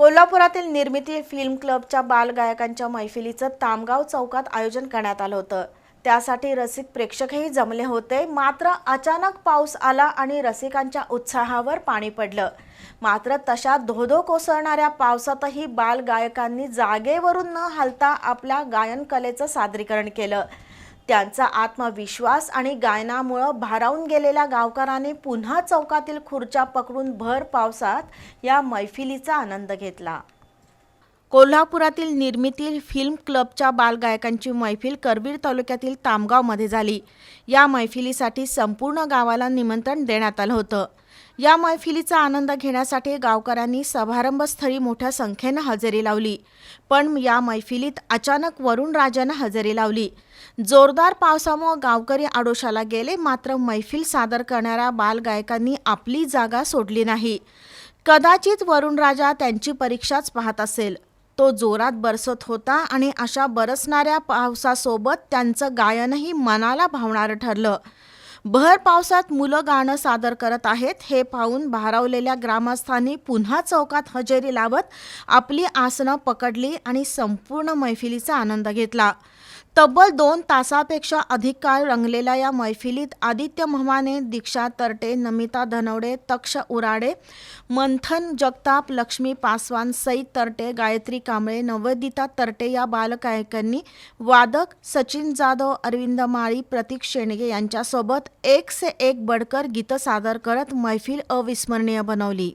कोल्हापुरातील निर्मिती फिल्म क्लबच्या बालगायकांच्या मैफिलीचं तामगाव चौकात आयोजन करण्यात आलं होतं. त्यासाठी रसिक प्रेक्षकही जमले होते. मात्र अचानक पाऊस आला आणि रसिकांच्या उत्साहावर पाणी पडलं. मात्र तशा धोधो कोसळणाऱ्या पावसातही बालगायकांनी जागेवरून न हलता आपल्या गायनकलेचं सादरीकरण केलं. त्यांचा आत्मविश्वास आणि गायनामुळं भारावून गेलेल्या गावकऱ्यांनी पुन्हा चौकातील खुर्च्या पकडून भर पावसात या मैफिलीचा आनंद घेतला. कोल्हापुरातील निर्मिती फिल्म क्लबच्या बालगायकांची मैफिल करवीर तालुक्यातील तामगावमध्ये झाली. या मैफिलीसाठी संपूर्ण गावाला निमंत्रण देण्यात आलं होतं. या मैफिलीचा आनंद घेण्यासाठी गावकऱ्यांनी समारंभस्थळी मोठ्या संख्येनं हजेरी लावली. पण या मैफिलीत अचानक वरुण राजानं हजेरी लावली. जोरदार पावसामुळे गावकरी आडोशाला गेले मात्र मैफिल सादर करणाऱ्या बालगायकांनी आपली जागा सोडली नाही. कदाचित वरुण राजा त्यांची परीक्षाच पाहत असेल. तो जोरात बरसत होता आणि अशा बरसणाऱ्या पावसासोबत त्यांचं गायनही मनाला भावणारं ठरलं. भर पावसात मुलं गाणं सादर करत आहेत. हे पाहून भारावलेल्या ग्रामस्थांनी पुन्हा चौकात हजेरी लावत आपली आसनं पकडली आणि संपूर्ण मैफिलीचा आनंद घेतला. तब्बल दोन तासापेक्षा अधिक काळ रंगलेल्या या मैफिलीत आदित्य महमाने दीक्षा तरटे नमिता धनवडे तक्ष उराडे मंथन जगताप लक्ष्मी पासवान सई तरटे गायत्री कांबळे नवदिता तरटे या बालगायकांनी वादक सचिन जाधव अरविंद माळी प्रतीक शेंडगे यांच्यासोबत एक से एक बडकर गीतं सादर करत मैफिल अविस्मरणीय बनवली.